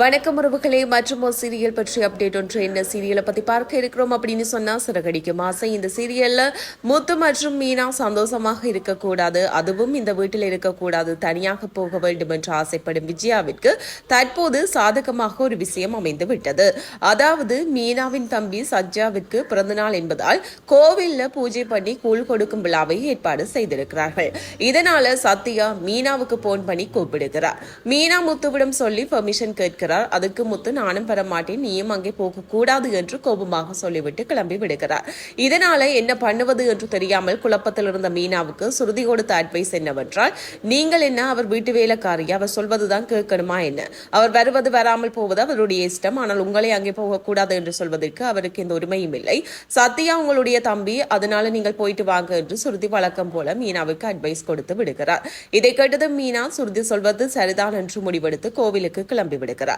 வணக்கம் உறவுகளே மற்றும் ஒரு சீரியல் பற்றி அப்டேட் ஒன்று. என்ன சீரியலை பற்றி பார்க்க இருக்கிறோம் அப்படின்னு சொன்னா சிறகடிக்கும் ஆசை. இந்த சீரியல்ல முத்து மற்றும் மீனா சந்தோஷமாக இருக்கக்கூடாது. அதுவும் இந்த வீட்டில் இருக்கக்கூடாது. தனியாக போக வேண்டும் என்று ஆசைப்படும் விஜயாவிற்கு தற்போது சாதகமாக ஒரு விஷயம் அமைந்து விட்டது அதாவது மீனாவின் தம்பி சஜ்ஜாவிற்கு பிறந்தநாள் என்பதால் கோவில்ல பூஜை பண்ணி கூழ் கொடுக்கும் விழாவை ஏற்பாடு செய்திருக்கிறார்கள். இதனால சத்யா மீனாவுக்கு போன் பண்ணி கூப்பிடுகிறார். மீனா முத்துவிடம் சொல்லி பெர்மிஷன் இருக்கிறார். அதுக்கு முத்து நானும் பெற மாட்டேன் நீயும் அங்கே போக கூடாது என்று கோபமாக சொல்லிவிட்டு கிளம்பி விடுகிறார். இதனால என்ன பண்ணுவது என்று தெரியாமல் குழப்பத்தில் இருந்த மீனாவுக்கு சுருதி கொடுத்த அட்வைஸ் என்னவென்றால் நீங்கள் என்ன அவர் வீட்டு வேலைக்காரி அவர் சொல்வதுதான் கேட்கணுமா என்ன? அவர் வருவது வராமல் போவது அவருடைய இஷ்டம். ஆனால் உங்களை அங்கே போகக்கூடாது என்று சொல்வதற்கு அவருக்கு இந்த உரிமையும் இல்லை. சத்யா உங்களுடைய தம்பி. அதனால நீங்கள் போயிட்டு வாங்க என்று சுருதி வழக்கம் போல மீனாவுக்கு அட்வைஸ் கொடுத்து விடுகிறார். இதை கேட்டதும் மீனா சுருதி சொல்வது சரிதான் என்று முடிவெடுத்து கோவிலுக்கு கிளம்பி விடுகிறார்.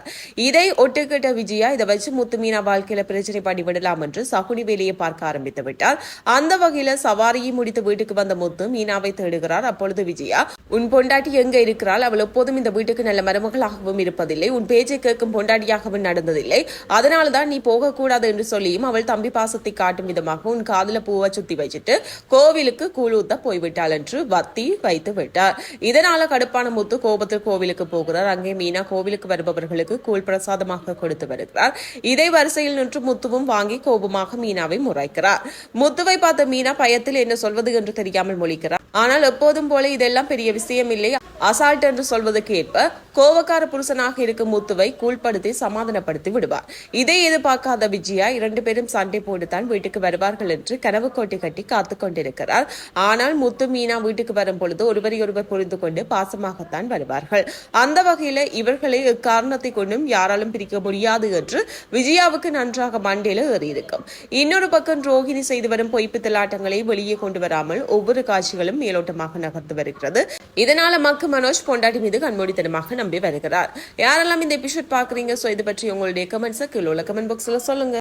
இதை ஒட்டுக்கிட்ட விஜயா இதை வச்சு முத்துமீனா வாழ்க்கையில பிரச்சனை பண்ணி விடலாம் என்று சகுனி வேலையை பார்க்க ஆரம்பித்து விட்டார். அந்த வகையில சவாரியை முடித்து வீட்டுக்கு வந்த முத்து மீனாவை தேடுகிறார். அப்பொழுது விஜயா உன் பொண்டாட்டி எங்க இருக்கிறாள்? அவள் எப்போதும் இந்த வீட்டுக்கு நல்ல மருமகளாகவும் இருப்பதில்லை. உன் பேச்சை கேட்கும் பொண்டாட்டியாகவும் நடந்ததில்லை. அதனால்தான் நீ போகக்கூடாது என்று சொல்லியும் அவள் தம்பி பாசத்தை காட்டும் விதமாக உன் காதல பூவை சுத்தி வச்சுட்டு கோவிலுக்கு கூழூத்த போய்விட்டாள் என்று வத்தி வைத்து விட்டார். இதனால கடுப்பான முத்து கோபத்தில் கோவிலுக்கு போகிறார். அங்கே மீனா கோவிலுக்கு வருபவர்களுக்கு கூழ் பிரசாதமாக கொடுத்து வருகிறார். இதை வரிசையில் நின்று முத்துவும் வாங்கி கோபமாக மீனாவை முறைக்கிறார். முத்துவை பார்த்த மீனா பயத்தில் என்ன சொல்வது என்று தெரியாமல் மொழிக்கிறார். ஆனால் எப்போதும் போல இதெல்லாம் பெரிய விஷயம் இல்லை அசால்ட் என்று சொல்வதற்கு ஏற்ப கோவக்கார புருஷனாக இருக்கும் முத்துவை கூழ்படுத்தி சமாதானப்படுத்தி விடுவார். இதை எதிர்பார்க்காத விஜயா இரண்டு பேரும் சண்டை போட்டுத்தான் வீட்டுக்கு வருவார்கள் என்று கனவு கோட்டை கட்டி காத்து கொண்டிருக்கிறார். ஆனால் முத்து மீனா வீட்டுக்கு வரும் பொழுது ஒருவரையொருவர் புரிந்து கொண்டு பாசமாகத்தான் வருவார்கள். அந்த வகையில இவர்களை இக்காரணத்தை கொண்டும் யாராலும் பிரிக்க முடியாது என்று விஜயாவுக்கு நன்றாக மண்டையில ஏறியிருக்கும். இன்னொரு பக்கம் ரோஹிணி செய்து வரும் பொய்ப்பு திலாட்டங்களை வெளியே கொண்டு வராமல் ஒவ்வொரு காட்சிகளும் மேலோட்டமாக நகர்ந்து வருகிறது. இதனால மக்கு மனோஜ் பொண்டாட்டி மீது கண்மூடித்தனமாக நம்பி வருகிறார். யாரெல்லாம் இந்த எபிசோட் பாக்குறீங்க சோ இது பற்றி உங்களுடைய கமெண்ட்ஸை கீழே உள்ள கமெண்ட் பாக்ஸ்ல சொல்லுங்க.